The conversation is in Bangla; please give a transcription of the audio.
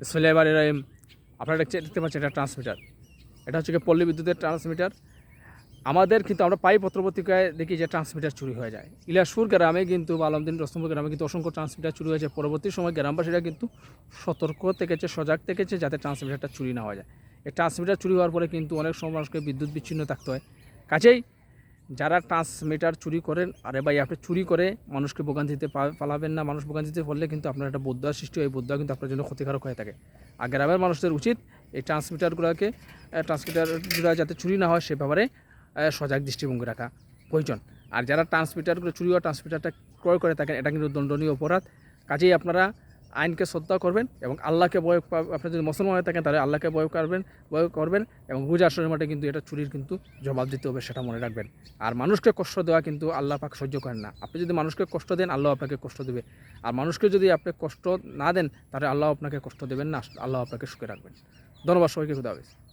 রহমানির রহিম আপনারা দেখতে- পাচ্ছেন এটা ট্রান্সমিটার। এটা হচ্ছে পল্লী বিদ্যুতের ট্রান্সমিটার। আমাদের কিন্তু আমরা পাই পত্রপত্রিকায় দেখি যে ট্রান্সমিটার চুরি হয়ে যায়। ইলাসপুর গ্রামে কিন্তু, আলমদিন রস্তমপুর গ্রামে কিন্তু অসংখ্য ট্রান্সমিটার চুরি হয়েছে। পরবর্তী সময় গ্রামবাসীরা কিন্তু সতর্ক থেকেছে, সজাগ থেকেছে যাতে ট্রান্সমিটারটা চুরি না হয়ে যায়। এই ট্রান্সমিটার চুরি হওয়ার পরে কিন্তু অনেক সময় মানুষকে বিদ্যুৎ বিচ্ছিন্ন থাকতে হয়। কাজেই যারা ট্রান্সমিটার চুরি করেন, আরে ভাই, আপনি চুরি করে মানুষকে ভোগান্তিতে পালাবেন না। মানুষ ভোগান্তিতে পড়লে কিন্তু আপনার একটা বদয়া সৃষ্টি হয়। বদয়া কিন্তু আপনার জন্য ক্ষতিকারক হয়ে থাকে। আর গ্রামের মানুষদের উচিত এই ট্রান্সমিটারগুলোকে ট্রান্সমিটারগুলো যাতে চুরি না হয় সে ব্যাপারে সজাগ দৃষ্টিভঙ্গি রাখা প্রয়োজন। আর যারা ট্রান্সমিটারগুলো চুরি হওয়া ট্রান্সমিটারটা ক্রয় করে থাকেন, এটা কিন্তু দণ্ডনীয় অপরাধ। কাজেই আপনারা আইনকে শ্রদ্ধা করবেন এবং আল্লাহকে বয় আপনি যদি মুসলমান হয়ে থাকেন তাহলে আল্লাহকে বয় করবেন বয় করবেন এবং রোজা শরীর মাঠে কিন্তু এটা চুরির কিন্তু জবাব দিতে হবে সেটা মনে রাখবেন। আর মানুষকে কষ্ট দেওয়া কিন্তু আল্লাহ পাক সহ্য করেন না। আপনি যদি মানুষকে কষ্ট দেন, আল্লাহ আপনাকে কষ্ট দেবে। আর মানুষকে যদি আপনি কষ্ট না দেন, তাহলে আল্লাহ আপনাকে কষ্ট দেবেন না। আল্লাহ আপনাকে সুখে রাখবেন। ধন্যবাদ সবাইকে, খুদা হাফেজ।